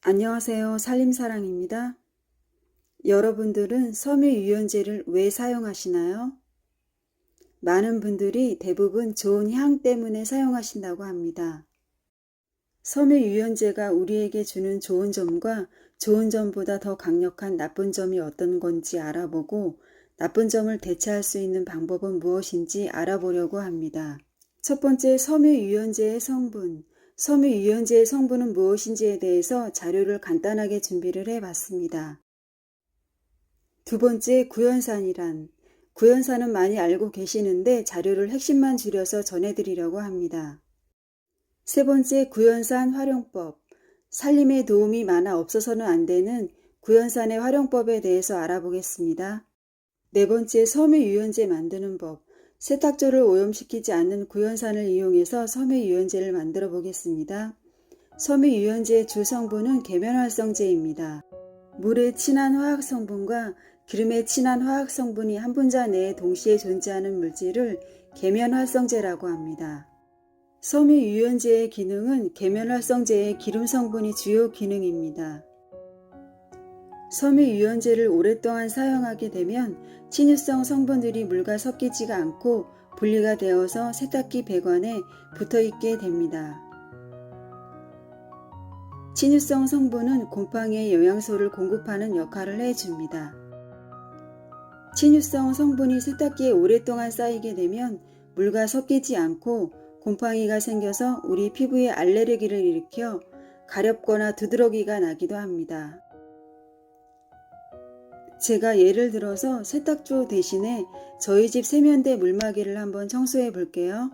안녕하세요. 살림사랑입니다. 여러분들은 섬유유연제를 왜 사용하시나요? 많은 분들이 대부분 좋은 향 때문에 사용하신다고 합니다. 섬유유연제가 우리에게 주는 좋은 점과 좋은 점보다 더 강력한 나쁜 점이 어떤 건지 알아보고 나쁜 점을 대체할 수 있는 방법은 무엇인지 알아보려고 합니다. 첫 번째, 섬유유연제의 성분. 섬유 유연제의 성분은 무엇인지에 대해서 자료를 간단하게 준비를 해 봤습니다. 두 번째, 구연산이란. 구연산은 많이 알고 계시는데 자료를 핵심만 줄여서 전해드리려고 합니다. 세 번째, 구연산 활용법. 살림에 도움이 많아 없어서는 안 되는 구연산의 활용법에 대해서 알아보겠습니다. 네 번째, 섬유 유연제 만드는 법. 세탁조를 오염시키지 않는 구연산을 이용해서 섬유 유연제를 만들어 보겠습니다. 섬유 유연제의 주 성분은 계면활성제입니다. 물에 친한 화학 성분과 기름에 친한 화학 성분이 한 분자 내에 동시에 존재하는 물질을 계면활성제라고 합니다. 섬유 유연제의 기능은 계면활성제의 기름 성분이 주요 기능입니다. 섬유 유연제를 오랫동안 사용하게 되면 친유성 성분들이 물과 섞이지가 않고 분리가 되어서 세탁기 배관에 붙어 있게 됩니다. 친유성 성분은 곰팡이에 영양소를 공급하는 역할을 해줍니다. 친유성 성분이 세탁기에 오랫동안 쌓이게 되면 물과 섞이지 않고 곰팡이가 생겨서 우리 피부에 알레르기를 일으켜 가렵거나 두드러기가 나기도 합니다. 제가 예를 들어서 세탁조 대신에 저희 집 세면대 물막이를 한번 청소해 볼게요.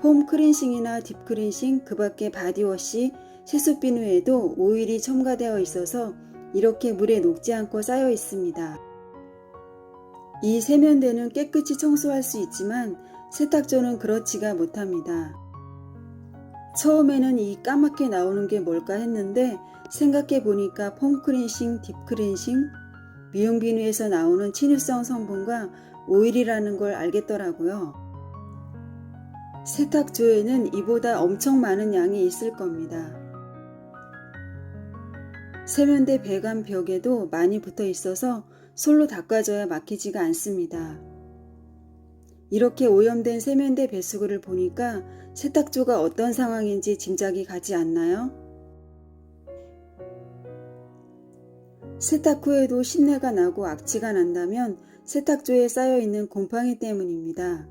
폼 크린싱이나 딥크린싱, 그 밖에 바디워시, 세수비누에도 오일이 첨가되어 있어서 이렇게 물에 녹지 않고 쌓여 있습니다. 이 세면대는 깨끗이 청소할 수 있지만 세탁조는 그렇지가 못합니다. 처음에는 이 까맣게 나오는 게 뭘까 했는데 생각해 보니까 폼 크린싱, 딥 크린싱, 미용 비누에서 나오는 친유성 성분과 오일이라는 걸 알겠더라고요. 세탁조에는 이보다 엄청 많은 양이 있을 겁니다. 세면대 배관 벽에도 많이 붙어 있어서 솔로 닦아줘야 막히지가 않습니다. 이렇게 오염된 세면대 배수구를 보니까 세탁조가 어떤 상황인지 짐작이 가지 않나요? 세탁 후에도 신내가 나고 악취가 난다면 세탁조에 쌓여있는 곰팡이 때문입니다.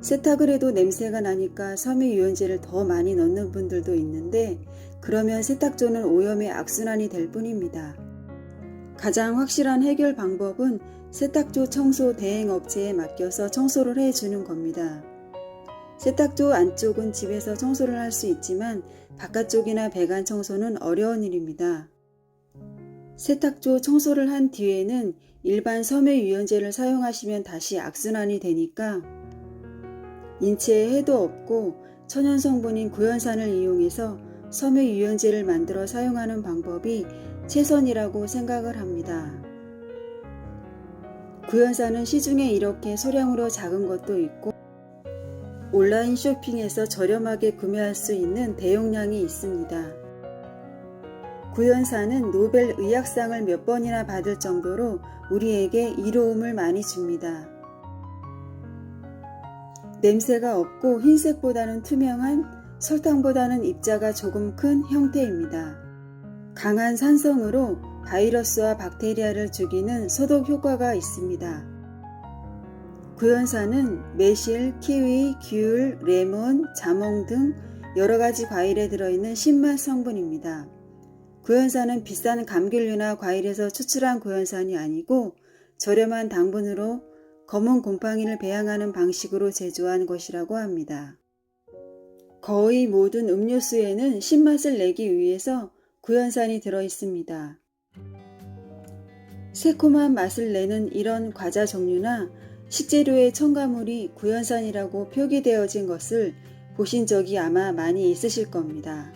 세탁을 해도 냄새가 나니까 섬유유연제를 더 많이 넣는 분들도 있는데 그러면 세탁조는 오염의 악순환이 될 뿐입니다. 가장 확실한 해결 방법은 세탁조 청소 대행업체에 맡겨서 청소를 해주는 겁니다. 세탁조 안쪽은 집에서 청소를 할 수 있지만 바깥쪽이나 배관 청소는 어려운 일입니다. 세탁조 청소를 한 뒤에는 일반 섬유 유연제를 사용하시면 다시 악순환이 되니까 인체에 해도 없고 천연 성분인 구연산을 이용해서 섬유 유연제를 만들어 사용하는 방법이 최선이라고 생각을 합니다. 구연산은 시중에 이렇게 소량으로 작은 것도 있고 온라인 쇼핑에서 저렴하게 구매할 수 있는 대용량이 있습니다. 구연산은 노벨 의학상을 몇 번이나 받을 정도로 우리에게 이로움을 많이 줍니다. 냄새가 없고 흰색보다는 투명한 설탕보다는 입자가 조금 큰 형태입니다. 강한 산성으로 바이러스와 박테리아를 죽이는 소독 효과가 있습니다. 구연산은 매실, 키위, 귤, 레몬, 자몽 등 여러 가지 과일에 들어있는 신맛 성분입니다. 구연산은 비싼 감귤류나 과일에서 추출한 구연산이 아니고 저렴한 당분으로 검은 곰팡이를 배양하는 방식으로 제조한 것이라고 합니다. 거의 모든 음료수에는 신맛을 내기 위해서 구연산이 들어 있습니다. 새콤한 맛을 내는 이런 과자 종류나 식재료의 첨가물이 구연산이라고 표기되어진 것을 보신 적이 아마 많이 있으실 겁니다.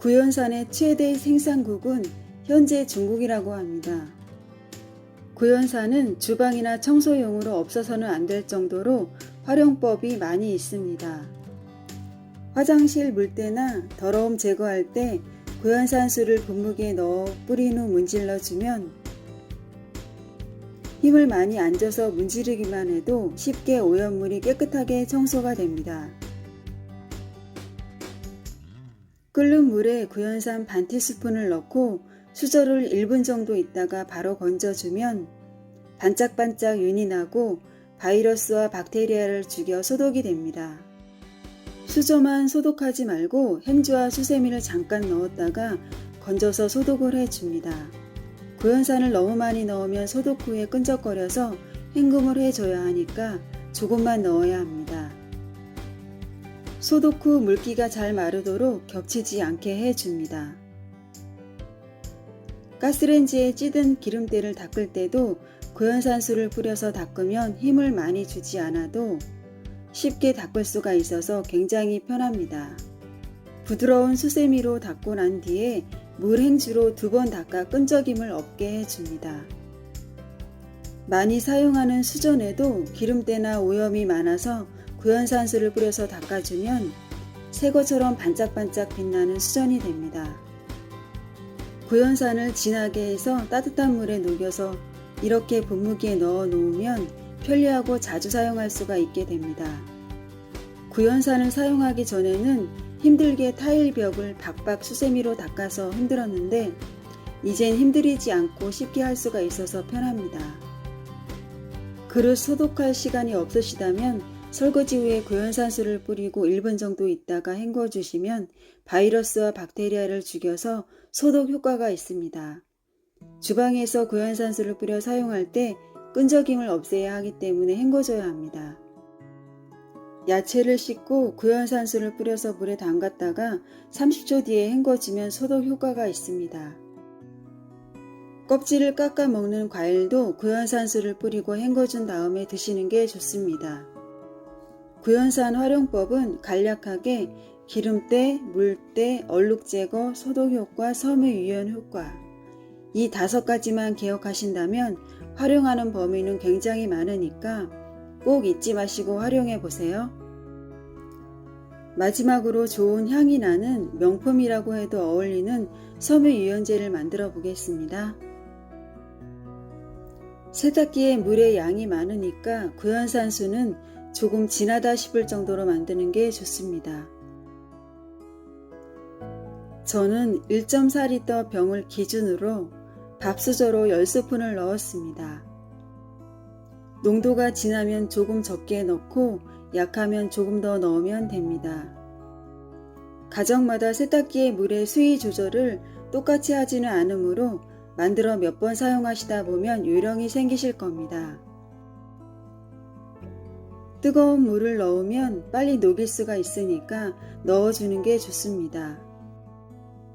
구연산의 최대 생산국은 현재 중국이라고 합니다. 구연산은 주방이나 청소용으로 없어서는 안 될 정도로 활용법이 많이 있습니다. 화장실 물때나 더러움 제거할 때 구연산수를 분무기에 넣어 뿌린 후 문질러 주면 힘을 많이 안 줘서 문지르기만 해도 쉽게 오염물이 깨끗하게 청소가 됩니다. 끓는 물에 구연산 반 티스푼을 넣고 수저를 1분 정도 있다가 바로 건져주면 반짝반짝 윤이 나고 바이러스와 박테리아를 죽여 소독이 됩니다. 수저만 소독하지 말고 행주와 수세미를 잠깐 넣었다가 건져서 소독을 해줍니다. 구연산을 너무 많이 넣으면 소독 후에 끈적거려서 헹굼을 해줘야 하니까 조금만 넣어야 합니다. 소독 후 물기가 잘 마르도록 겹치지 않게 해줍니다. 가스렌지에 찌든 기름때를 닦을 때도 구연산수를 뿌려서 닦으면 힘을 많이 주지 않아도 쉽게 닦을 수가 있어서 굉장히 편합니다. 부드러운 수세미로 닦고 난 뒤에 물 행주로 두 번 닦아 끈적임을 없게 해줍니다. 많이 사용하는 수전에도 기름때나 오염이 많아서 구연산수를 뿌려서 닦아주면 새 것처럼 반짝반짝 빛나는 수전이 됩니다. 구연산을 진하게 해서 따뜻한 물에 녹여서 이렇게 분무기에 넣어 놓으면 편리하고 자주 사용할 수가 있게 됩니다. 구연산을 사용하기 전에는 힘들게 타일 벽을 박박 수세미로 닦아서 흔들었는데 이젠 힘들이지 않고 쉽게 할 수가 있어서 편합니다. 그릇 소독할 시간이 없으시다면 설거지 후에 구연산수를 뿌리고 1분 정도 있다가 헹궈 주시면 바이러스와 박테리아를 죽여서 소독 효과가 있습니다. 주방에서 구연산수를 뿌려 사용할 때 끈적임을 없애야 하기 때문에 헹궈줘야 합니다. 야채를 씻고 구연산수를 뿌려서 물에 담갔다가 30초 뒤에 헹궈주면 소독 효과가 있습니다. 껍질을 깎아 먹는 과일도 구연산수를 뿌리고 헹궈준 다음에 드시는 게 좋습니다. 구연산 활용법은 간략하게 기름때, 물때, 얼룩 제거, 소독 효과, 섬유 유연 효과 이 다섯 가지만 기억하신다면 활용하는 범위는 굉장히 많으니까 꼭 잊지 마시고 활용해 보세요. 마지막으로 좋은 향이 나는 명품이라고 해도 어울리는 섬유 유연제를 만들어 보겠습니다. 세탁기에 물의 양이 많으니까 구연산수는 조금 진하다 싶을 정도로 만드는 게 좋습니다. 저는 1.4리터 병을 기준으로 밥수저로 10스푼을 넣었습니다. 농도가 진하면 조금 적게 넣고 약하면 조금 더 넣으면 됩니다. 가정마다 세탁기의 물의 수위 조절을 똑같이 하지는 않으므로 만들어 몇 번 사용하시다 보면 요령이 생기실 겁니다. 뜨거운 물을 넣으면 빨리 녹일 수가 있으니까 넣어주는 게 좋습니다.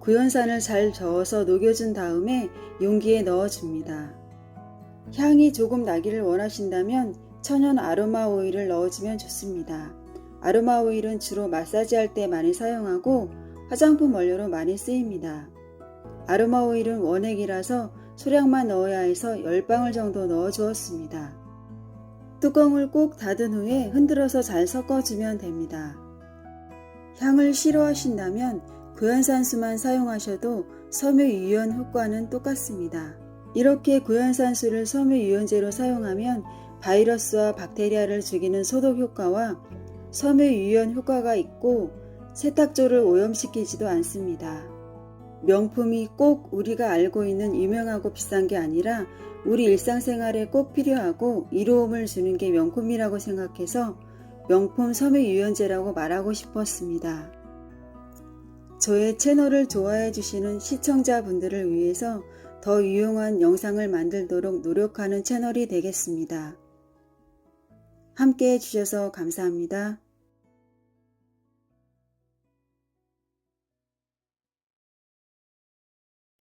구연산을 잘 저어서 녹여준 다음에 용기에 넣어줍니다. 향이 조금 나기를 원하신다면 천연 아로마 오일을 넣어주면 좋습니다. 아로마 오일은 주로 마사지 할 때 많이 사용하고 화장품 원료로 많이 쓰입니다. 아로마 오일은 원액이라서 소량만 넣어야 해서 10방울 정도 넣어 주었습니다. 뚜껑을 꼭 닫은 후에 흔들어서 잘 섞어주면 됩니다. 향을 싫어하신다면 구연산수만 사용하셔도 섬유 유연 효과는 똑같습니다. 이렇게 구연산수를 섬유 유연제로 사용하면 바이러스와 박테리아를 죽이는 소독 효과와 섬유 유연 효과가 있고 세탁조를 오염시키지도 않습니다. 명품이 꼭 우리가 알고 있는 유명하고 비싼 게 아니라 우리 일상생활에 꼭 필요하고 이로움을 주는 게 명품이라고 생각해서 명품 섬유 유연제라고 말하고 싶었습니다. 저의 채널을 좋아해 주시는 시청자분들을 위해서 더 유용한 영상을 만들도록 노력하는 채널이 되겠습니다. 함께 해주셔서 감사합니다.